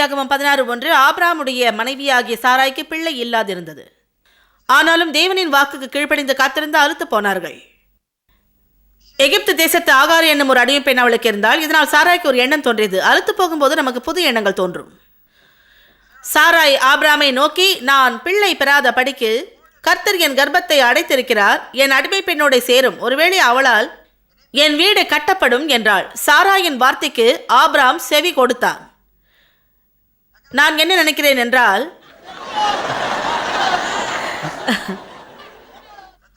ஆதியாகமம் பதினாறு ஒன்று ஆப்ராமுடைய மனைவியாகிய சாராய்க்கு பிள்ளை இல்லாதிருந்தது. ஆனாலும் தேவனின் வாக்குக்கு கீழ்ப்படிந்து காத்திருந்து அறுத்து போனார்கள். எகிப்து தேசத்து ஆகார் என்னும் ஒரு அடிமை பெண் அவளுக்கு இருந்தால் இதனால் சாராய்க்கு ஒரு எண்ணம் தோன்றியது. அறுத்து போகும்போது நமக்கு புது எண்ணங்கள் தோன்றும். சாராய் ஆப்ராமை நோக்கி நான் பிள்ளை பெறாத படிக்கு கர்த்தர் என் கர்ப்பத்தை அடைத்திருக்கிறார். என் அடிமை பெண்ணோட சேரும். ஒருவேளை அவளால் என் வீடு கட்டப்படும் என்றாள். சாராயின் வார்த்தைக்கு ஆப்ராம் செவி கொடுத்தான். நான் என்ன நினைக்கிறேன் என்றால்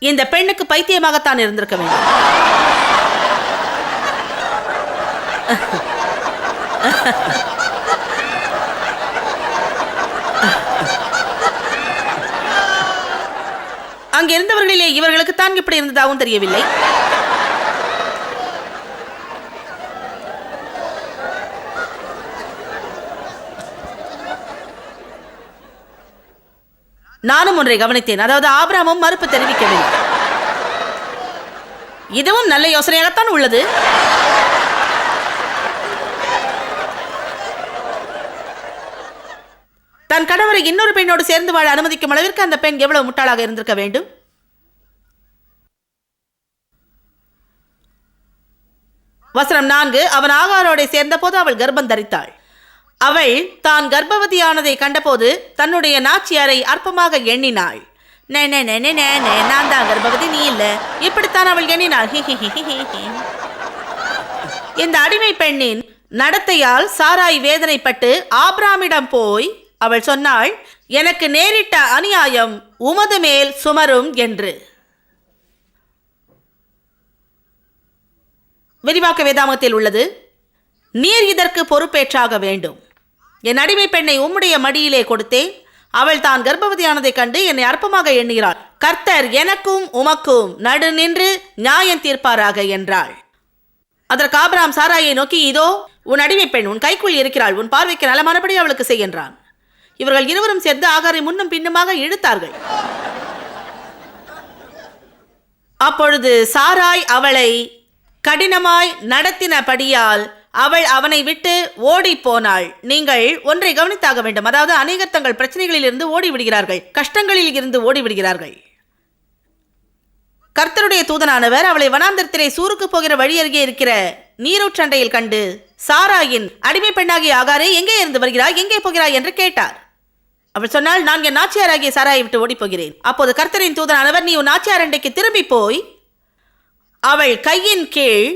இந்த பெண்ணுக்கு பைத்தியமாகத்தான் இருந்திருக்க வேண்டும். அங்கிருந்தவர்களிலே இவர்களுக்கு தான் இப்படி இருந்ததாகவும் தெரியவில்லை. நானும் ஒன்றை கவனித்தேன். அதாவது ஆபிராமும் மறுப்பு தெரிவிக்கவில்லை. இதுவும் நல்ல யோசனையாகத்தான் உள்ளது. தன் கணவரை இன்னொரு பெண்ணோடு சேர்ந்து வாழ அனுமதிக்கும் அளவிற்கு அந்த பெண் எவ்வளவு முட்டாளாக இருந்திருக்க வேண்டும்? வசனம் நான்கு அவன் ஆகாரோட சேர்ந்தபோது அவள் கர்ப்பம் தரித்தாள். அவள் தான் கர்ப்பவதியானதை கண்டபோது தன்னுடைய நாச்சியாரை அற்பமாக எண்ணினாள். நே நே நே நே நான் தான் கர்ப்பவதி நீ இல்ல. இப்படித்தான் அவள் எண்ணினாள். ஹி ஹி ஹி ஹி ஹி ஹி. இந்த அடிமை பெண்ணின் நடத்தையால் சாராய் வேதனைப்பட்டு ஆப்ராமிடம் போய் அவள் சொன்னாள் எனக்கு நேரிட்ட அநியாயம் உமது மேல் சுமரும் என்று. விரிவாக்க வேதாமத்தில் உள்ளது நீர் இதற்கு பொறுப்பேற்றாக வேண்டும். என் அடிமை பெண்ணை உம்முடைய மடியிலே கொடுத்தேன் அவள் தான் கர்ப்பவதியானதைக் கண்டு என்னை அற்பமாக எண்ணுகிறாள். கர்த்தர் எனக்கும் உமக்கும் நடு நின்று நியாயம் தீர்ப்பாராக என்றாள். அதற்கு ஆபராம் சாராயை நோக்கி இதோ உன் அடிமை பெண் உன் கைக்குள் இருக்கிறாள் உன் பார்வைக்கு நலமானபடி அவளுக்கு செய்கின்றான் இவர்கள் இருவரும் சேர்ந்து ஆகாரை முன்னும் பின்னுமாக இழுத்தார்கள். அப்பொழுது சாராய் அவளை கடினமாய் நடத்தினபடியால் அவள் அவனை விட்டு ஓடி போனாள் நீங்கள் ஒன்றை கவனித்தாக வேண்டும். அதாவது அநேகர் தங்கள் பிரச்சனைகளில் இருந்து ஓடி விடுகிறார்கள் கஷ்டங்களில் இருந்து ஓடி விடுகிறார்கள் கர்த்தருடைய தூதனானவர் அவளை வனாந்தரத்திலே சூருக்கு போகிற வழி அருகே இருக்கிற நீரூற்றண்டையில் கண்டு சாராயின் அடிமை பெண்ணாகிய ஆகாரே எங்கே இருந்து வருகிறாய்? எங்கே போகிறாய்? என்று கேட்டார். அவள் சொன்னால் நான் என் நாச்சியாராகிய சாராயை விட்டு ஓடி போகிறேன் அப்போது கர்த்தரின் தூதனானவர் நீ உன் நாச்சியார் அண்டைக்கு திரும்பி போய் அவள் கையின் கீழ்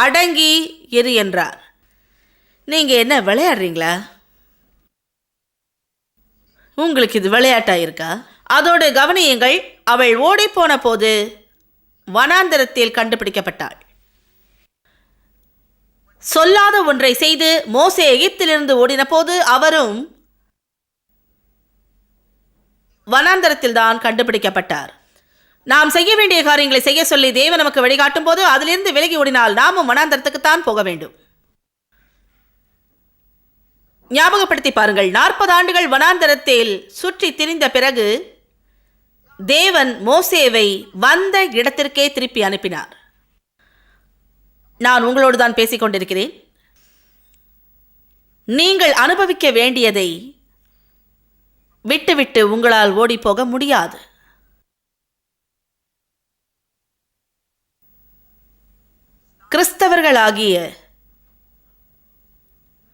அடங்கி இரு என்றார். நீங்கள் என்ன விளையாடுறீங்களா? உங்களுக்கு இது விளையாட்டா இருக்கா அதோடு கவனியுங்கள் அவள் ஓடிப்போன போது வனாந்தரத்தில் கண்டுபிடிக்கப்பட்டாள். சொல்லாத ஒன்றை செய்து மோசே எகிப்திலிருந்து ஓடின போது அவரும் வனாந்தரத்தில் தான் கண்டுபிடிக்கப்பட்டார். நாம் செய்ய வேண்டிய காரியங்களை செய்ய சொல்லி தேவன் நமக்கு வழிகாட்டும் போது அதிலிருந்து விலகி ஓடினால் நாமும் மனாந்தரத்துக்குத்தான் போக வேண்டும். ஞாபகப்படுத்தி பாருங்கள். நாற்பது ஆண்டுகள் வனாந்தரத்தில் சுற்றி திரிந்த பிறகு தேவன் மோசேவை வந்த இடத்திற்கே திருப்பி அனுப்பினார். நான் உங்களோடு தான் பேசிக் கொண்டிருக்கிறேன். நீங்கள் அனுபவிக்க வேண்டியதை விட்டுவிட்டு உங்களால் ஓடிப்போக முடியாது. கிறிஸ்தவர்களாகிய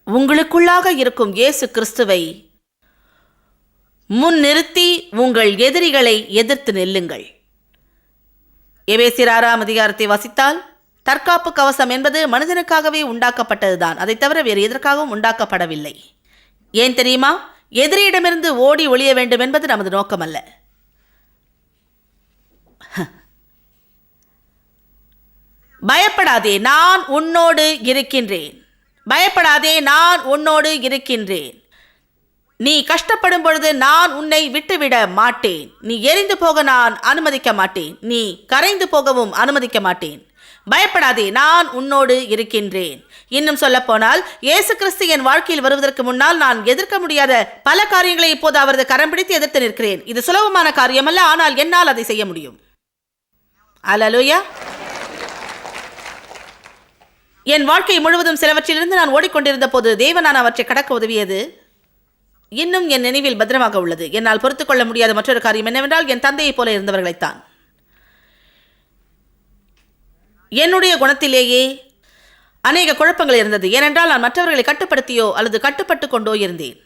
உங்களுக்குள்ளாக இருக்கும் இயேசு கிறிஸ்துவை முன்னிறுத்தி உங்கள் எதிரிகளை எதிர்த்து நெல்லுங்கள். எபேசியர் ஆறாம் அதிகாரத்தை வசித்தால் தற்காப்பு கவசம் என்பது மனிதனுக்காகவே உண்டாக்கப்பட்டதுதான். அதைத் தவிர வேறு எதற்காகவும் உண்டாக்கப்படவில்லை. ஏன் தெரியுமா? எதிரியிடமிருந்து ஓடி ஒளிய வேண்டும் என்பது நமது நோக்கமல்ல. பயப்படாதே நான் உன்னோடு இருக்கின்றேன். பயப்படாதே நான் உன்னோடு இருக்கின்றேன். நீ கஷ்டப்படும் பொழுது நான் உன்னை விட்டுவிட மாட்டேன். நீ எரிந்து போக நான் அனுமதிக்க மாட்டேன். நீ கரைந்து போகவும் அனுமதிக்க மாட்டேன். பயப்படாதே நான் உன்னோடு இருக்கின்றேன். இன்னும் சொல்ல போனால் இயேசு கிறிஸ்து என் வாழ்க்கையில் வருவதற்கு முன்னால் நான் எதிர்க்க முடியாத பல காரியங்களை இப்போது அவரது கரம் பிடித்து எதிர்த்து நிற்கிறேன். இது சுலபமான காரியமல்ல ஆனால் என்னால் அதை செய்ய முடியும். அலலுயா என் வாழ்க்கை முழுவதும் சிலவற்றிலிருந்து நான் ஓடிக்கொண்டிருந்த போது தேவனான் அவற்றை கடக்க உதவியது. இன்னும் என் நினைவில் பத்திரமாக உள்ளது. என்னால் பொறுத்துக்கொள்ள முடியாத மற்றொரு காரியம் என்னவென்றால் என் தந்தையைப் போல இருந்தவர்களைத்தான். என்னுடைய குணத்திலேயே அநேக குழப்பங்கள் இருந்தது. ஏனென்றால் நான் மற்றவர்களை கட்டுப்படுத்தியோ அல்லது கட்டுப்பட்டு கொண்டோ இருந்தேன்.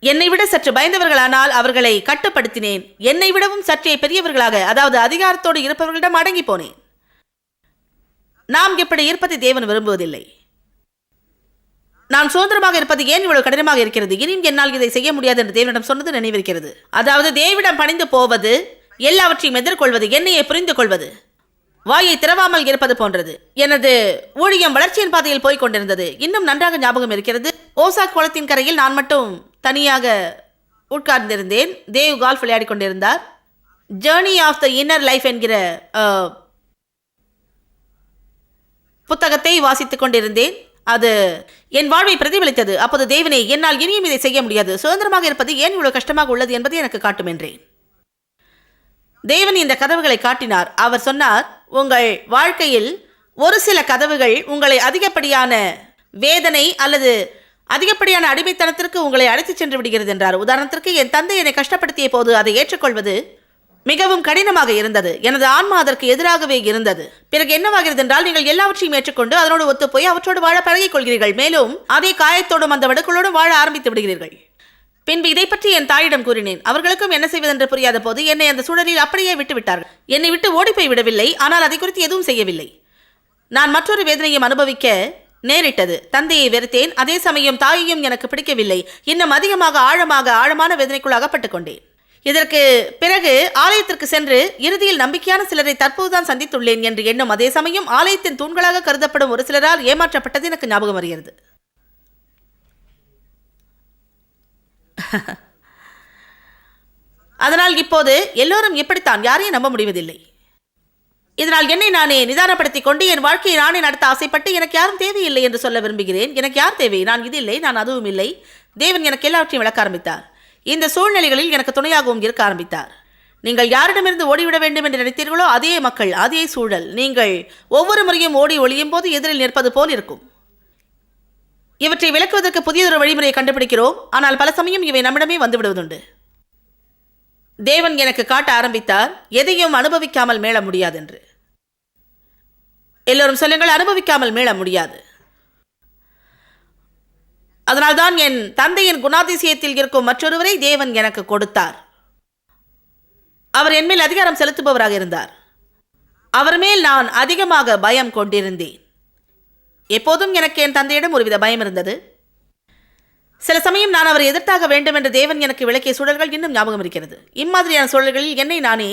என்னை விட சற்று பயந்தவர்களானால் அவர்களை கட்டுப்படுத்தினேன். என்னை விடவும் சற்றே பெரியவர்களாக அதாவது அதிகாரத்தோடு இருப்பவர்களிடம் அடங்கி போனேன். நாம் இப்படி இருப்பதை தேவன் விரும்புவதில்லை. நான் சுதந்திரமாக இருப்பது ஏன் இவ்வளவு கடினமாக இருக்கிறது? இனியும் என்னால் இதை செய்ய முடியாது என்று தேவனிடம் சொன்னது நினைவிருக்கிறது. அதாவது தேவிடம் பணிந்து போவது எல்லாவற்றையும் எதிர்கொள்வது என்னையை புரிந்து கொள்வது வாயை திறவாமல் இருப்பது போன்றது. எனது ஊழியம் வளர்ச்சியின் பாதையில் போய்க் கொண்டிருந்தது. இன்னும் நன்றாக ஞாபகம் இருக்கிறது. ஓசாக் குளத்தின் கரையில் நான் மட்டும் தனியாக உட்கார்ந்திருந்தேன். தேவ் கால்ஃப் விளையாடி கொண்டிருந்தார். Journey of the inner life என்கிற புத்தகத்தை வாசித்துக் கொண்டிருந்தேன். அது என் வாழ்வை பிரதிபலித்தது. அப்போது தேவனே என்னால் இனியும் இதை செய்ய முடியாது. சுதந்திரமாக இருப்பது ஏன் இவ்வளவு கஷ்டமாக உள்ளது என்பதை எனக்கு காட்டும் என்றேன். தேவன் இந்த கதவுகளை காட்டினார். அவர் சொன்னார் உங்கள் வாழ்க்கையில் ஒரு சில கதவுகள் உங்களை அதிகப்படியான வேதனை அல்லது அதிகப்படியான அடிமைத்தனத்திற்கு உங்களை அழைத்துச் சென்று விடுகிறது என்றார். உதாரணத்திற்கு என் தந்தை என்னை கஷ்டப்படுத்திய போது அதை ஏற்றுக்கொள்வது மிகவும் கடினமாக இருந்தது. எனது ஆன்மா அதற்கு எதிராகவே இருந்தது. பிறகு என்னவாகிறது என்றால் நீங்கள் எல்லாவற்றையும் ஏற்றுக்கொண்டு அதனோடு ஒத்துப்போய் அவற்றோடு வாழ பழகிக் கொள்கிறீர்கள் மேலும் அதே காயத்தோடும் அந்த வடுக்களோடும் வாழ ஆரம்பித்து விடுகிறீர்கள். பின்பு இதை பற்றி என் தாயிடம் கூறினேன். அவர்களுக்கும் என்ன செய்வதென்று புரியாத போது என்னை அந்த சூழலில் அப்படியே விட்டுவிட்டார்கள். என்னை விட்டு ஓடிப்போய் விடவில்லை. ஆனால் அதை குறித்து எதுவும் செய்யவில்லை. நான் மற்றொரு வேதனையும் அனுபவிக்க நேரிட்டது. தந்தையை வெறுத்தேன். அதே சமயம் தாயையும் எனக்கு பிடிக்கவில்லை. இன்னும் அதிகமாக ஆழமாக ஆழமான வேதனைக்குள் அகப்பட்டுக் கொண்டேன். இதற்கு பிறகு ஆலயத்திற்கு சென்று இறுதியில் நம்பிக்கையான சிலரை தற்போதுதான் சந்தித்துள்ளேன் என்று எண்ணும் அதே சமயம் ஆலயத்தின் தூண்களாக கருதப்படும் ஒரு சிலரால் ஏமாற்றப்பட்டது எனக்கு ஞாபகம் வருகிறது. அதனால் இப்போது எல்லோரும் இப்படித்தான் யாரையும் நம்ப முடிவதில்லை. இதனால் என்னை நானே நிதானப்படுத்திக் கொண்டு என் வாழ்க்கையை நானே நடத்த ஆசைப்பட்டு எனக்கு யாரும் தேவையில்லை என்று சொல்ல விரும்புகிறேன். எனக்கு யார் தேவை? நான் இது இல்லை நான் அதுவும் இல்லை. தேவன் எனக்கு எல்லாவற்றையும் விளக்க ஆரம்பித்தார். இந்த சூழ்நிலைகளில் எனக்கு துணையாகவும் இருக்க ஆரம்பித்தார். நீங்கள் யாரிடமிருந்து ஓடிவிட வேண்டும் என்று நினைத்தீர்களோ அதே மக்கள் அதே சூழல். நீங்கள் ஒவ்வொரு முறையும் ஓடி ஒளியும் போது எதிரில் நிற்பது போல் இருக்கும். இவற்றை விளக்குவதற்கு புதியதொரு வழிமுறையை கண்டுபிடிக்கிறோம். ஆனால் பல சமயம் இவை நம்மிடமே வந்து விடுவதுண்டு தேவன் எனக்கு காட்ட ஆரம்பித்தார் எதையும் அனுபவிக்காமல் மேள முடியாது என்று எல்லோரும் சொல்லுங்கள் அனுபவிக்காமல் மீள முடியாது. அதனால்தான் என் தந்தையின் குணாதிசயத்தில் இருக்கும் மற்றொருவரை தேவன் எனக்கு கொடுத்தார். அவர் என் மேல் அதிகாரம் செலுத்துபவராக இருந்தார். அவர் மேல் நான் அதிகமாக பயம் கொண்டிருந்தேன். எப்போதும் எனக்கு என் தந்தையிடம் ஒருவித பயம் இருந்தது. சில சமயம் நான் அவரை எதிர்த்தாக வேண்டும் என்று தேவன் எனக்கு விளக்கிய சூழல்கள் இன்னும் ஞாபகம் இருக்கிறது. இம்மாதிரியான சூழல்களில் என்னை நானே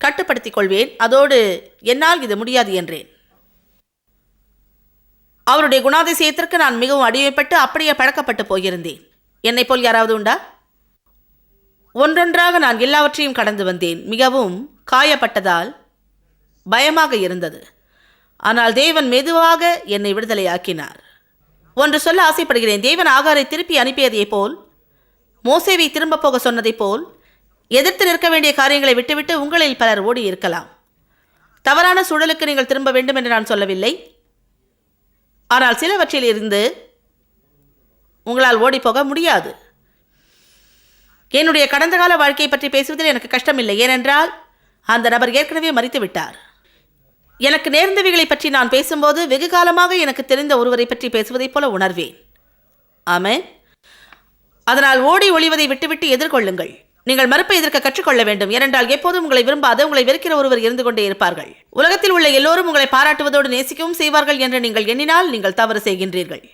கட்டுப்படுத்திக் கொள்வேன். அதோடு என்னால் இது முடியாது என்றேன். அவருடைய குணாதிசயத்திற்கு நான் மிகவும் அடிமைப்பட்டு அப்படியே பழக்கப்பட்டு போயிருந்தேன். என்னை போல் யாராவது உண்டா? ஒன்றொன்றாக நான் எல்லாவற்றையும் கடந்து வந்தேன். மிகவும் காயப்பட்டதால் பயமாக இருந்தது. ஆனால் தேவன் மெதுவாக என்னை விடுதலையாக்கினார். ஒன்று சொல்ல ஆசைப்படுகிறேன். தேவன் ஆகாரை திருப்பி அனுப்பியதைப் போல் மோசேவை திரும்ப போக சொன்னதைப் போல் எதிர்த்து நிற்க வேண்டிய காரியங்களை விட்டுவிட்டு உங்களில் பலர் ஓடி இருக்கலாம் தவறான சூழலுக்கு நீங்கள் திரும்ப வேண்டும் என்று நான் சொல்லவில்லை. ஆனால் சிலவற்றில் இருந்து உங்களால் ஓடிப்போக முடியாது. என்னுடைய கடந்த கால வாழ்க்கையை பற்றி பேசுவதில் எனக்கு கஷ்டமில்லை. ஏனென்றால் அந்த நபர் ஏற்கனவே மறித்து விட்டார். எனக்கு நேர்ந்தவைகளை பற்றி நான் பேசும்போது வெகு காலமாக எனக்கு தெரிந்த ஒருவரை பற்றி பேசுவதைப் போல உணர்வேன். ஆமே அதனால் ஓடி ஒளிவதை விட்டுவிட்டு எதிர்கொள்ளுங்கள். நீங்கள் மறுப்பை எதிர்க்க கற்றுக்கொள்ள வேண்டும். ஏனென்றால் எப்போதும் உங்களை விரும்பாத உங்களை வெறுக்கிற ஒருவர் இருந்து கொண்டே இருப்பார்கள். உலகத்தில் உள்ள எல்லோரும் உங்களை பாராட்டுவதோடு நேசிக்கவும் செய்வார்கள் என்று நீங்கள் எண்ணினால் நீங்கள் தவறு செய்கின்றீர்கள்.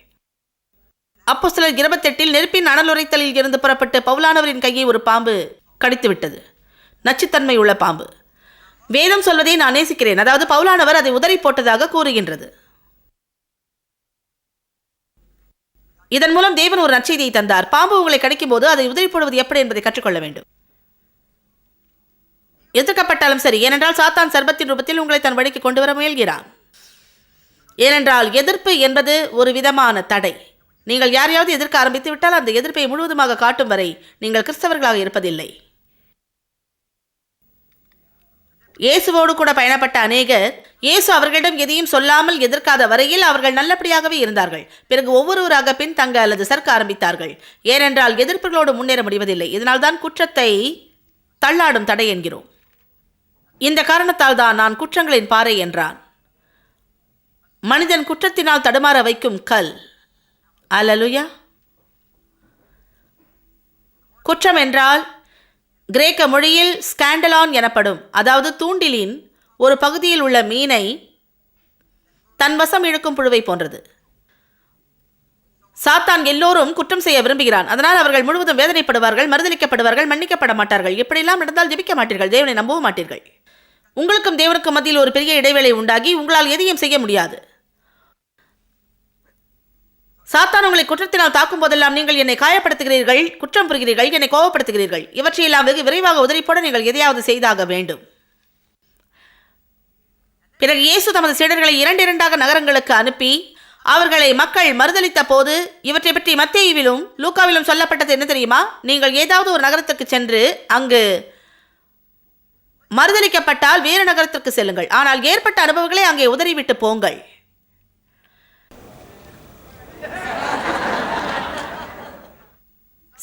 அப்போ சிலர் இருபத்தெட்டில் நெருப்பின் அனலுரைத்தலில் இருந்து புறப்பட்டு பவுலானவரின் கையை ஒரு பாம்பு கடித்துவிட்டது. நச்சுத்தன்மை உள்ள பாம்பு. வேதம் சொல்வதை நான் நேசிக்கிறேன். அதாவது பவுலானவர் அதை உதறி போட்டதாக கூறுகின்றது. இதன் மூலம் தேவன் ஒரு நற்செய்தியை தந்தார். பாம்பு உங்களை கடிக்கும் போது அதை உதவி போடுவது எப்படி என்பதை கற்றுக்கொள்ள வேண்டும். எதிர்க்கப்பட்டாலும் சரி ஏனென்றால் சாத்தான் சர்பத்தின் ரூபத்தில் உங்களை தன் வழிக்கு கொண்டு வர முயல்கிறான். ஏனென்றால் எதிர்ப்பு என்பது ஒரு விதமான தடை. நீங்கள் யாரையாவது எதிர்க்க ஆரம்பித்து விட்டால் அந்த எதிர்ப்பை முழுவதுமாக காட்டும் வரை நீங்கள் கிறிஸ்தவர்களாக இருப்பதில்லை. இயேசுவோடு கூட பயணப்பட்ட அநேகர் இயேசு அவர்களிடம் எதையும் சொல்லாமல் எதிர்க்காத வரையில் அவர்கள் நல்லபடியாகவே இருந்தார்கள். பிறகு ஒவ்வொருவராக பின் தங்க அல்லது சர்க்க ஆரம்பித்தார்கள். ஏனென்றால் எதிர்ப்புகளோடு முன்னேற முடிவதில்லை. இதனால்தான் குற்றத்தை தள்ளாடும் தடை என்கிறோம். இந்த காரணத்தால் தான் நான் குற்றங்களின் பாறை என்றான். மனிதன் குற்றத்தினால் தடுமாற வைக்கும் கல். அலலுயா குற்றம் என்றால் கிரேக்க மொழியில் ஸ்கேண்டலான் எனப்படும் அதாவது தூண்டிலின் ஒரு பகுதியில் உள்ள மீனை தன் வசம் இழுக்கும் புழுவை போன்றது. சாத்தான் எல்லோரும் குற்றம் செய்ய விரும்புகிறான். அதனால் அவர்கள் முழுவதும் வேதனைப்படுவார்கள் மறுதளிக்கப்படுவார்கள் மன்னிக்கப்பட மாட்டார்கள். இப்படியெல்லாம் நடந்தால் ஜெபிக்க மாட்டீர்கள் தேவனை நம்பவும் மாட்டீர்கள். உங்களுக்கும் தேவனுக்கும் மத்தியில் ஒரு பெரிய இடைவேளை உண்டாகி உங்களால் எதையும் செய்ய முடியாது. சாத்தான் உங்களை குற்றத்தினால் தாக்கும் போதெல்லாம் நீங்கள் என்னை காயப்படுத்துகிறீர்கள் குற்றம் புரிகிறீர்கள் என்னை கோபப்படுத்துகிறீர்கள். இவற்றையெல்லாம் வெகு விரைவாக உதறிப்போட நீங்கள் எதையாவது செய்தாக வேண்டும். பிறகு இயேசு தமது சீடர்களை இரண்டு இரண்டாக நகரங்களுக்கு அனுப்பி அவர்களை மக்கள் மறுதளித்த போது இவற்றை பற்றி மத்தேயுவிலும் லூக்காவிலும் சொல்லப்பட்டது என்ன தெரியுமா? நீங்கள் ஏதாவது ஒரு நகரத்துக்கு சென்று அங்கு மறுதளிக்கப்பட்டால் வேறு நகரத்திற்கு செல்லுங்கள். ஆனால் ஏற்பட்ட அனுபவங்களை அங்கே உதறிவிட்டு போங்கள்.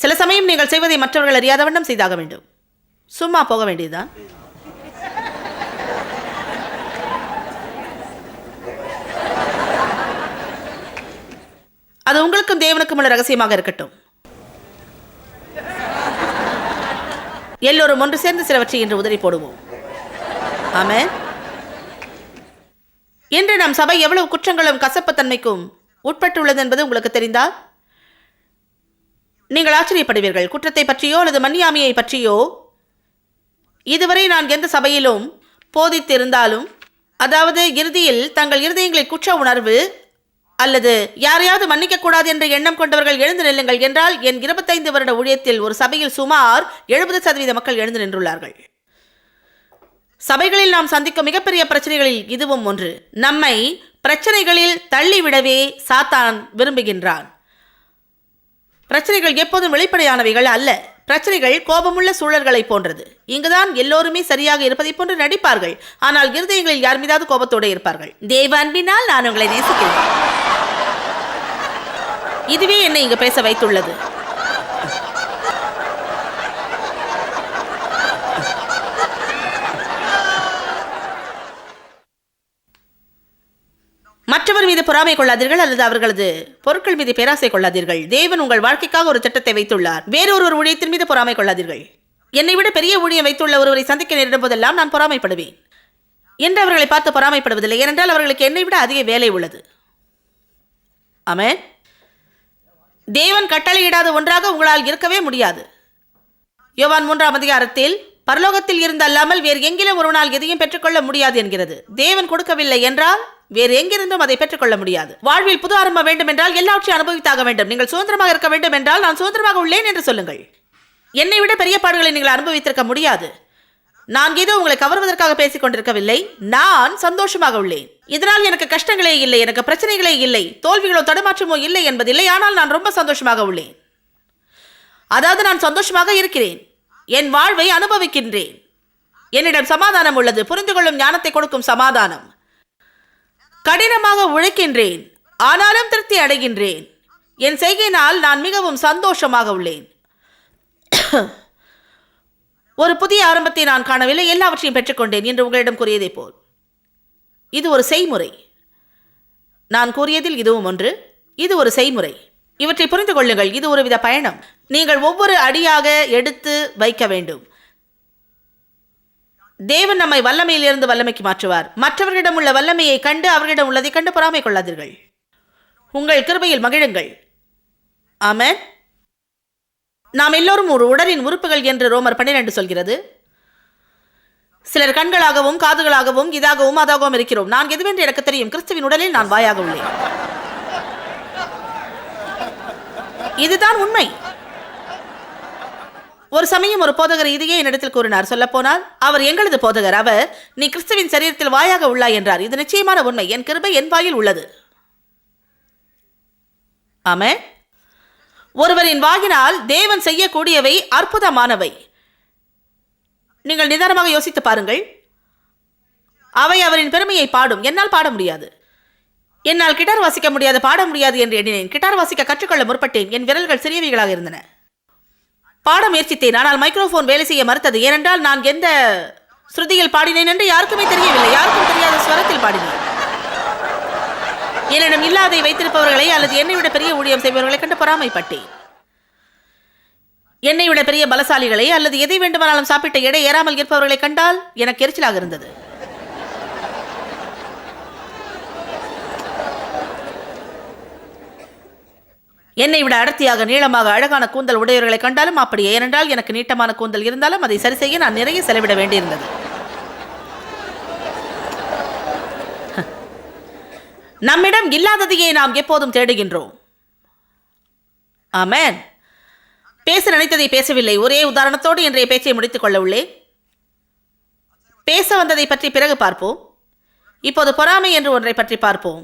சில சமயம் நீங்கள் செய்வதை மற்றவர்கள் அறியாத வண்ணம் செய்தாக வேண்டும். சும்மா போக வேண்டியதுதான். அது உங்களுக்கும் தேவனுக்கும் உள்ள ரகசியமாக இருக்கட்டும். எல்லோரும் ஒன்று சேர்ந்து சிலவற்றை இன்று உதறி போடுவோம். ஆமே இன்று நம் சபை எவ்வளவு குற்றங்களும் கசப்புத்தன்மைக்கும் உட்பட்டுள்ளது என்பது உங்களுக்கு தெரிந்தால் நீங்கள் ஆச்சரியப்படுவீர்கள். குற்றத்தை பற்றியோ அல்லது மன்னியாமையை பற்றியோ இதுவரை நான் எந்த சபையிலும் போதித்திருந்தாலும் அதாவது இறுதியில் தங்கள் இருதயங்களை குற்ற உணர்வு அல்லது யாரையாவது மன்னிக்கக்கூடாது என்ற எண்ணம் கொண்டவர்கள் எழுந்து நில்லுங்கள் என்றால் என் இருபத்தைந்து வருட ஊழியத்தில் ஒரு சபையில் சுமார் எழுபது சதவீத மக்கள் எழுந்து நின்றுள்ளார்கள். சபைகளில் நாம் சந்திக்கும் மிகப்பெரிய பிரச்சனைகளில் இதுவும் ஒன்று. நம்மை பிரச்சனைகளில் தள்ளிவிடவே சாத்தான் விரும்புகின்றான். பிரச்சனைகள் எப்போதும் வெளிப்படையானவைகள் அல்ல. பிரச்சனைகள் கோபமுள்ள சூழல்களை போன்றது. இங்குதான் எல்லோருமே சரியாக இருப்பதை போன்று நடிப்பார்கள். ஆனால் இருதயங்களில் யார் மீதாவது கோபத்தோடு இருப்பார்கள்? தேவ அன்பினால் நான் உங்களை நேசிக்கிறேன். இதுவே என்னை இங்கு பேச வைத்துள்ளது. மற்றவர் மீது பொறாமை கொள்ளாதீர்கள் அல்லது அவர்களது பொருட்கள் மீது பேராசை கொள்ளாதீர்கள். தேவன் உங்கள் வாழ்க்கைக்காக ஒரு திட்டத்தை வைத்துள்ளார். வேறொருவர் ஊழியத்தின் மீது பொறாமை கொள்ளாதீர்கள். என்னை விட பெரிய ஊழியம் வைத்துள்ள ஒருவரை சந்திக்க நேரிடும் போதெல்லாம் நான் பொறாமைப்படுவேன். என்று அவர்களை பார்த்து பொறாமைப்படுவதில்லை. ஏனென்றால் அவர்களுக்கு என்னை விட அதிக வேலை உள்ளது. அமேன் தேவன் கட்டளையிடாத ஒன்றாக உங்களால் இருக்கவே முடியாது. யோவான் மூன்றாம் அதிகாரத்தில் பரலோகத்தில் இருந்து அல்லாமல் வேறு எங்கிலும் ஒரு நாள் எதையும் பெற்றுக்கொள்ள முடியாது என்கிறது. தேவன் கொடுக்கவில்லை என்றால் வேறு எங்கிருந்தும் அதை பெற்றுக்கொள்ள முடியாது. வாழ்வில் புது ஆரம்ப வேண்டும் என்றால் எல்லாவற்றையும் அனுபவித்தாக வேண்டும். நீங்கள் சுதந்திரமாக இருக்க வேண்டும் என்றால் நான் சுதந்திரமாக உள்ளேன் என்று சொல்லுங்கள். என்னை விட பெரிய பாடுகளை நீங்கள் அனுபவித்திருக்க முடியாது. நான் ஏதோ உங்களை கவர்வதற்காக பேசிக் கொண்டிருக்கவில்லை. நான் சந்தோஷமாக உள்ளேன். இதனால் எனக்கு கஷ்டங்களே இல்லை எனக்கு பிரச்சனைகளே இல்லை தோல்விகளோ தடுமாற்றமோ இல்லை என்பதில்லை ஆனால் நான் ரொம்ப சந்தோஷமாக உள்ளேன். அதாவது நான் சந்தோஷமாக இருக்கிறேன். என் வாழ்வை அனுபவிக்கின்றேன். என்னிடம் சமாதானம் உள்ளது புரிந்து கொள்ளும் ஞானத்தை கொடுக்கும் சமாதானம். கடினமாக உழைக்கின்றேன் ஆனாலும் திருப்தி அடைகின்றேன். என் செய்கையினால் நான் மிகவும் சந்தோஷமாக உள்ளேன். ஒரு புதிய ஆரம்பத்தை நான் காணவில்லை. எல்லாவற்றையும் பெற்றுக்கொண்டேன் என்று உங்களிடம் கூறியதை போல். இது ஒரு செய்முறை. நான் கூறியதில் இதுவும் ஒன்று. இது ஒரு செய்முறை. இவற்றை புரிந்து கொள்ளுங்கள். இது ஒருவித பயணம். நீங்கள் ஒவ்வொரு அடியாக எடுத்து வைக்க வேண்டும். தேவன் நம்மை வல்லமையிலிருந்து வல்லமைக்கு மாற்றுவார். மற்றவர்களிடம் உள்ள வல்லமையை கண்டு அவர்களிடம் உள்ளதை கண்டு பொறாமை கொள்ளாதீர்கள். உங்கள் கிருபையில் மகிழுங்கள். ஆமன். நாம் எல்லோரும் ஒரு உடலின் உறுப்புகள் என்று ரோமர் பன்னிரண்டு சொல்கிறது. சிலர் கண்களாகவும் காதுகளாகவும் இதாகவும் அதாகவும் இருக்கிறோம். நான் எதுவென்று எனக்கு தெரியும்? கிறிஸ்துவின் உடலில் நான் வாயாக உள்ளேன். இதுதான் உண்மை. ஒரு சமயம் ஒரு போதகர் இதையே என்னிடத்தில் கூறினார். சொல்லப்போனால் அவர் எங்களது போதகர் அவர் நீ கிறிஸ்துவின் சரீரத்தில் வாயாக உள்ளாய் என்றார். இது நிச்சயமான உண்மை. என் கிருபை என் வாயில் உள்ளது. ஆமே ஒருவரின் வாயினால் தேவன் செய்யக்கூடியவை அற்புதமானவை. நீங்கள் நிதானமாக யோசித்து பாருங்கள். அவை அவரின் பெருமையை பாடும். என்னால் பாட முடியாது. என்னால் கிட்டார் வாசிக்க முடியாது பாட முடியாது என்று எண்ணினேன். கிட்டார் வாசிக்க கற்றுக்கொள்ள முற்பட்டேன். என் விரல்கள் சிறியவைகளாக இருந்தன. பாட முயற்சித்தேன் ஆனால் மைக்ரோஃபோன் வேலை செய்ய மறுத்தது. ஏனென்றால் நான் எந்த ஸ்ருதியில் பாடினேன் என்று யாருக்குமே தெரியவில்லை. யாருக்கும் தெரியாத ஸ்வரத்தில் பாடினேன். என்னிடம் இல்லாதை வைத்திருப்பவர்களை அல்லது என்னை விட பெரிய ஊழியம் செய்பவர்களை கண்டு பொறாமைப்பட்டேன். என்னை விட பெரிய பலசாலிகளை அல்லது எதை வேண்டுமானாலும் சாப்பிட்ட எடை ஏறாமல் இருப்பவர்களை கண்டால் எனக்கு எரிச்சலாக இருந்தது. என்னை விட அடர்த்தியாக நீளமாக அழகான கூந்தல் உடையவர்களை கண்டாலும் அப்படியே ஏனென்றால் எனக்கு நீட்டமான கூந்தல் இருந்தாலும் அதை சரி செய்ய நான் நிறைய செலவிட வேண்டியிருந்தது. நம்மிடம் இல்லாததையே நாம் எப்போதும் தேடுகின்றோம். ஆமேன். பேச நினைத்ததை பேசவில்லை. ஒரே உதாரணத்தோடு இன்றைய பேச்சை முடித்துக் கொள்ள உள்ளேன். பேச வந்ததை பற்றி பிறகு பார்ப்போம். இப்போது பொறாமை என்று ஒன்றை பற்றி பார்ப்போம்.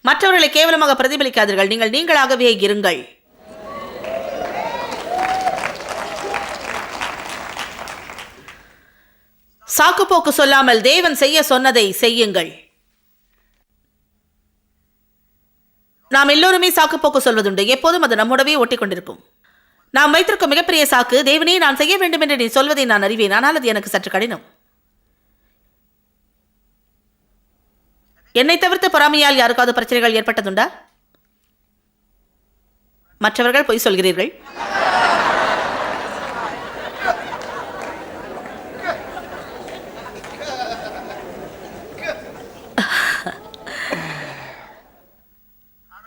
மற்றவர்களை கேவலமாக பிரதிபலிக்காதீர்கள். நீங்கள் நீங்களாகவே இருங்கள். சாக்குப்போக்கு சொல்லாமல் தேவன் செய்ய சொன்னதை செய்யுங்கள். நாம் எல்லோருமே சாக்கு போக்கு சொல்வதுண்டு. எப்போதும் அது நம்முடவே ஒட்டி கொண்டிருக்கும் நாம் வைத்திருக்கும் மிகப்பெரிய சாக்கு தேவனே நான் செய்ய வேண்டும் என்று நீ சொல்வதை நான் அறிவேன். ஆனால் அது எனக்கு சற்று கடினம். என்னை தவிர்த்து பொறாமையால் யாருக்காவது பிரச்சனைகள் ஏற்பட்டதுண்டா? மற்றவர்கள் பொய் சொல்கிறீர்கள்.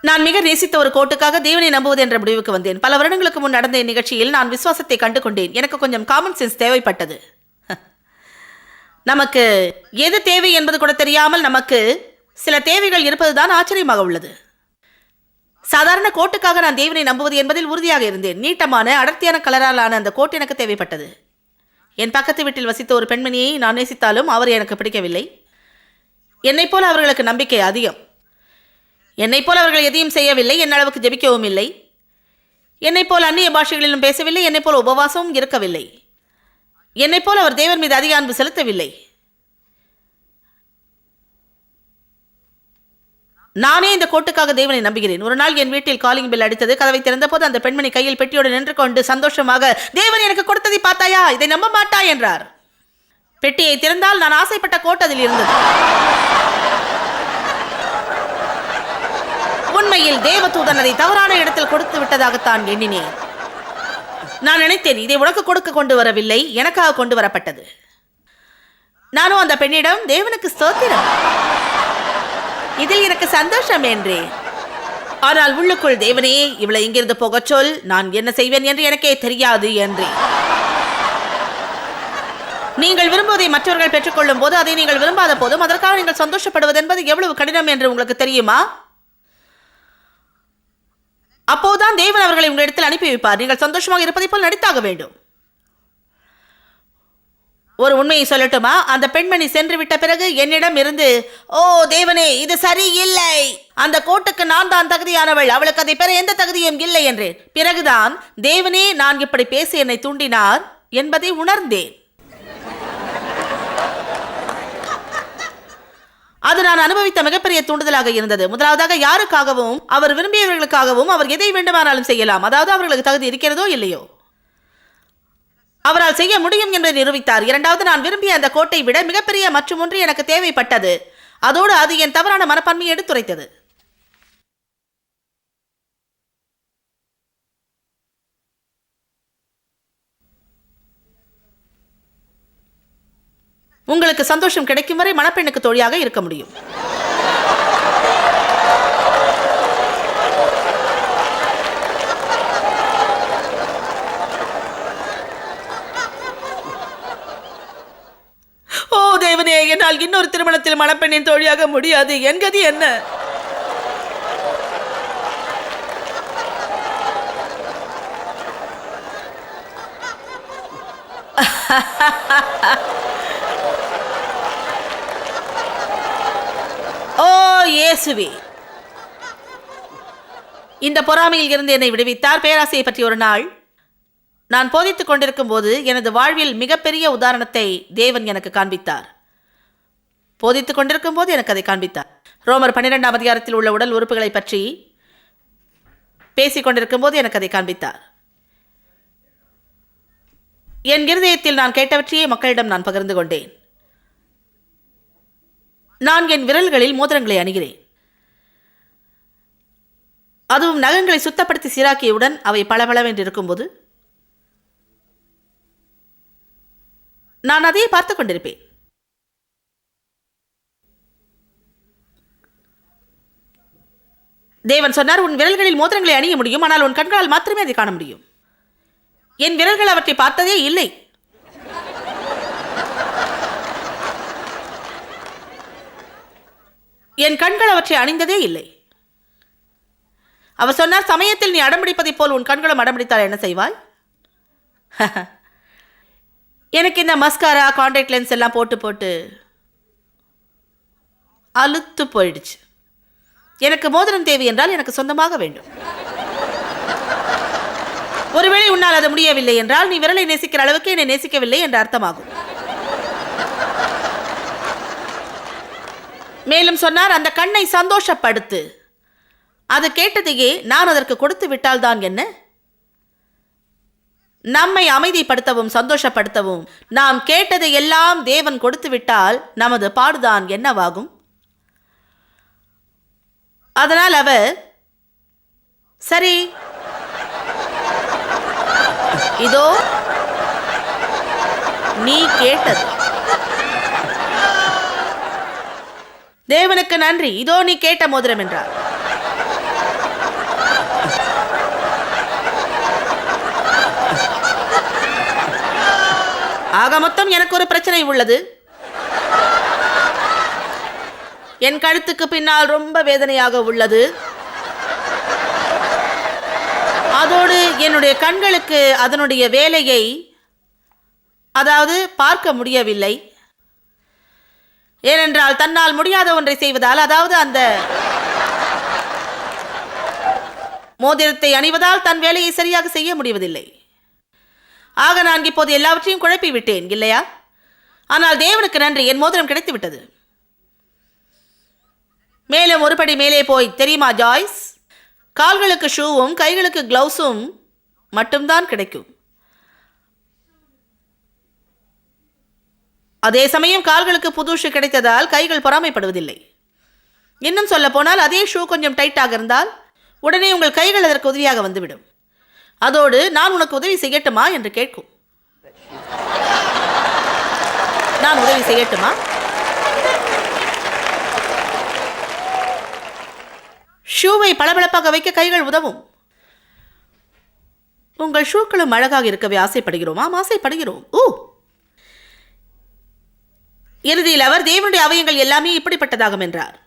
நான் மிக நேசித்த ஒரு கோட்டுக்காக தேவனை நம்புவது என்ற முடிவுக்கு வந்தேன். பல வருடங்களுக்கு முன் நடந்த இந்நிகழ்ச்சியில் நான் விசுவாசத்தை கண்டு கொண்டேன் எனக்கு கொஞ்சம் காமன் சென்ஸ் தேவைப்பட்டது. நமக்கு எது தேவை என்பது கூட தெரியாமல் நமக்கு சில தேவைகள் இருப்பதுதான் ஆச்சரியமாக உள்ளது. சாதாரண கோட்டுக்காக நான் தேவனை நம்புவது என்பதில் உறுதியாக இருந்தேன். நீட்டமான அடர்த்தியான கலராலான அந்த கோட் எனக்கு தேவைப்பட்டது. என் பக்கத்து வீட்டில் வசித்த ஒரு பெண்மணியை நான் நேசித்தாலும் அவர் எனக்கு பிடிக்கவில்லை. என்னைப் போல அவர்களுக்கு நம்பிக்கை அதிகம். என்னைப் போல அவர்கள் எதையும் செய்யவில்லை என் அளவுக்கு ஜெபிக்கவும் இல்லை. என்னைப் போல் அந்நிய பாஷைகளிலும் பேசவில்லை என்னைப் போல உபவாசமும் இருக்கவில்லை. என்னைப் போல அவர் தேவன் மீது அதிக அன்பு செலுத்தவில்லை. நானே இந்த கோட்டுக்காக தேவனை நம்புகிறேன். ஒரு நாள் என் வீட்டில் காலிங் பெல் அடித்தது. கதவை திறந்தபோது அந்த பெண்மணி கையில் பெட்டியோடு நின்று கொண்டு சந்தோஷமாக தேவன் எனக்கு கொடுத்ததை பார்த்தாயா? இதை நம்ப மாட்டா என்றார். பெட்டியை திறந்தால் நான் ஆசைப்பட்ட கோட் அதில் இருந்தது. உண்மையில் தேவதூதன் அதை தவறான இடத்தில் கொடுத்து விட்டதாகத்தான் எண்ணினேன். நான் நினைத்தேன் இதை உனக்கு கொடுக்க கொண்டு வரவில்லை எனக்காக கொண்டு வரப்பட்டது. நானும் அந்த பெண்ணிடம் தேவனுக்கு ஸ்தோத்திரம். இதில் எனக்கு சந்தோஷம் என்றேன் ஆனால் உள்ளுக்குள் தேவனே இவளை இங்கிருந்து போகச் சொல் நான் என்ன செய்வேன் என்று எனக்கே தெரியாது என்றேன் நீங்கள் விரும்புவதை மற்றவர்கள் பெற்றுக்கொள்ளும் போது அதை நீங்கள் விரும்பாத போதும் அதற்காக நீங்கள் சந்தோஷப்படுவது என்பது எவ்வளவு கடினம் என்று உங்களுக்கு தெரியுமா? அப்போதுதான் தேவன் அவர்களை உங்களிடத்தில் அனுப்பி வைப்பார். நீங்கள் சந்தோஷமாக இருப்பதை போல் நடித்தாக வேண்டும். ஒரு உண்மையை சொல்லட்டுமா? அந்த பெண்மணி சென்று விட்ட பிறகு என்னிடம் இருந்து ஓ தேவனே இது சரியில்லை. அந்த கோட்டுக்கு நான் தான் தகுதியானவள். அவளுக்கு அதை பெற எந்த தகுதியும் இல்லை என்றேன். பிறகுதான் தேவனே நான் இப்படி பேசி என்னை தூண்டினார் என்பதை உணர்ந்தேன். அது நான் அனுபவித்த மிகப்பெரிய தூண்டுதலாக இருந்தது. முதலாவதாக யாருக்காகவும் அவர் விரும்பியவர்களுக்காகவும் அவர் எதை வேண்டுமானாலும் செய்யலாம். அதாவது அவர்களுக்கு தகுதி இருக்கிறதோ இல்லையோ. அவரால் செய்ய முடியும் என்பதை நிரூபித்தார். இரண்டாவது நான் விரும்பிய அந்த கோட்டை விட மிகப்பெரிய மற்றும் ஒன்று எனக்கு தேவைப்பட்டது. அதோடு அது என் தவறான மனப்பான்மையை எடுத்துரைத்தது. உங்களுக்கு சந்தோஷம் கிடைக்கும் வரை மணப்பெண்ணுக்கு தோழியாக இருக்க முடியும். ஓ தேவனே என்னால் இன்னொரு திருமணத்தில் மணப்பெண்ணின் தோழியாக முடியாது. என் கதி என்ன? ha ha ha இயேசுவே. இந்த பொறாமையில் இருந்து என்னை விடுவித்தார். பேராசையை பற்றி ஒரு நாள் நான் போதித்துக் கொண்டிருக்கும் போது எனது வாழ்வில் மிகப்பெரிய உதாரணத்தை தேவன் எனக்கு காண்பித்தார். போதித்துக் கொண்டிருக்கும் போது எனக்கு அதை காண்பித்தார். ரோமர் பன்னிரெண்டாம் அதிகாரத்தில் உள்ள உடல் உறுப்புகளை பற்றி பேசிக்கொண்டிருக்கும் போது எனக்கு அதை காண்பித்தார். என் இருதயத்தில் நான் கேட்டவற்றையே மக்களிடம் நான் பகிர்ந்து கொண்டேன். நான் என் விரல்களில் மோதிரங்களை அணிகிறேன். அதுவும் நகங்களை சுத்தப்படுத்தி சீராக்கியவுடன் அவை பளபளவென்று இருக்கும்போது நான் அதையே பார்த்து கொண்டிருப்பேன். தேவன் சொன்னார் உன் விரல்களில் மோதிரங்களை அணிய முடியும் ஆனால் உன் கண்களால் மாத்திரமே அதை காண முடியும். என் விரல்கள் அவற்றை பார்த்ததே இல்லை. என் கண்கள் அவற்றை அணிந்ததே இல்லை. அவர் சொன்னார் சமயத்தில் நீ அடம்பிடிப்பதைப் போல் உன் கண்களும் அடம்பிடித்தால் என்ன செய்வாய்? எனக்கு இந்த மஸ்காரா காண்டாக்ட் லென்ஸ் எல்லாம் போட்டு போட்டு அழுத்து போயிடுச்சு. எனக்கு மோதிரம் தேவை என்றால் எனக்கு சொந்தமாக வேண்டும். ஒருவேளை உன்னால் அது முடியவில்லை என்றால் நீ விரலை நேசிக்கிற அளவுக்கு என்னை நேசிக்கவில்லை என்று அர்த்தமாகும். மேலும் சொன்னார் அந்த கண்ணை சந்தோஷப்படுத்து. அது கேட்டதையே நான் அதற்கு கொடுத்து விட்டால் தான் என்ன? நம்மை அமைதிப்படுத்தவும் சந்தோஷப்படுத்தவும் நாம் கேட்டதை எல்லாம் தேவன் கொடுத்து விட்டால் நமது பாடுதான் என்னவாகும்? அதனால் அவர் சரி இதோ நீ கேட்டது. தேவனுக்கு நன்றி. இதோ நீ கேட்ட மோதிரம் என்றார். ஆக மொத்தம் எனக்கு ஒரு பிரச்சனை உள்ளது. என் கழுத்துக்கு பின்னால் ரொம்ப வேதனையாக உள்ளது. அதோடு என்னுடைய கண்களுக்கு அதனுடைய வேலையை அதாவது பார்க்க முடியவில்லை. ஏனென்றால் தன்னால் முடியாத ஒன்றை செய்வதால் அதாவது அந்த மோதிரத்தை அணிவதால் தன் வேலையை சரியாக செய்ய முடிவதில்லை. ஆக நான் இப்போது எல்லாவற்றையும் குழப்பி விட்டேன் இல்லையா? ஆனால் தேவனுக்கு நன்றி என் மோதிரம் கிடைத்து விட்டது மேலும் ஒருபடி மேலே போய் தெரியுமா ஜாய்ஸ்? கால்களுக்கு ஷூவும் கைகளுக்கு கிளவுஸும் மட்டும்தான் கிடைக்கும். அதே சமயம் கால்களுக்கு புது ஷூ கிடைத்ததால் கைகள் பொறாமைப்படுவதில்லை. இன்னும் சொல்ல போனால் அதே ஷூ கொஞ்சம் டைட்டாக இருந்தால் உடனே உங்கள் கைகள் அதற்கு உதவியாக வந்துவிடும். அதோடு நான் உனக்கு உதவி செய்யட்டுமா என்று கேட்கும். நான் உதவி செய்யட்டுமா? ஷூவை பளபளப்பாக வைக்க கைகள் உதவும். உங்கள் ஷூக்களும் அழகாக இருக்கவே ஆசைப்படுகிறோம்? ஆம் ஆசைப்படுகிறோம் ஓ! இறுதியில் அவர் தேவனுடைய அவயங்கள் எல்லாமே இப்படிப்பட்டதாகும் என்றார்.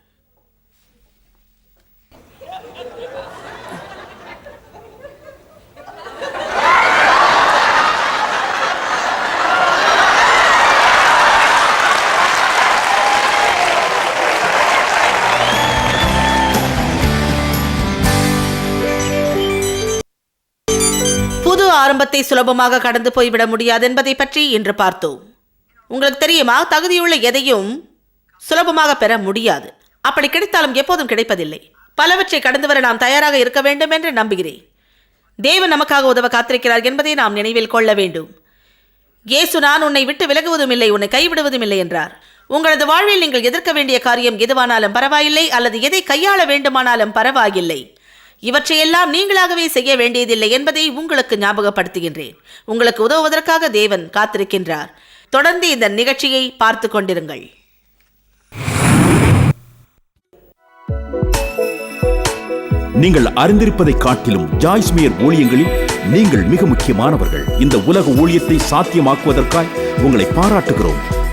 புது ஆரம்பத்தை சுலபமாக கடந்து போய்விட முடியாது என்பதை பற்றி இன்று பார்த்தோம். உங்களுக்கு தெரியுமா? தகுதியுள்ள எதையும் சுலபமாக பெற முடியாது. அப்படி கிடைத்தாலும் எப்போதும் கிடைப்பதில்லை. பலவற்றை கடந்து வர நாம் தயாராக இருக்க வேண்டும் என்று நம்புகிறேன். தேவன் நமக்காக உதவ காத்திருக்கிறார் என்பதை நாம் நினைவில் கொள்ள வேண்டும். இயேசு நான் உன்னை விட்டு விலகுவதும் இல்லை உன்னை கைவிடுவதும் இல்லை என்றார். உங்களது வாழ்வில் நீங்கள் எதிர்க்க வேண்டிய காரியம் எதுவானாலும் பரவாயில்லை அல்லது எதை கையாள வேண்டுமானாலும் பரவாயில்லை. இவற்றையெல்லாம் நீங்களாகவே செய்ய வேண்டியதில்லை என்பதை உங்களுக்கு ஞாபகப்படுத்துகின்றேன். உங்களுக்கு உதவுவதற்காக தேவன் காத்திருக்கின்றார். தொடர்ந்து இந்த நிகழ்ச்சியை பார்த்து கொண்டிருங்கள். நீங்கள் அறிந்திருப்பதை காட்டிலும் ஜாய்ஸ்மியர் ஊழியங்களில் நீங்கள் மிக முக்கியமானவர்கள். இந்த உலக ஊழியத்தை சாத்தியமாக்குவதற்காய் உங்களை பாராட்டுகிறோம்.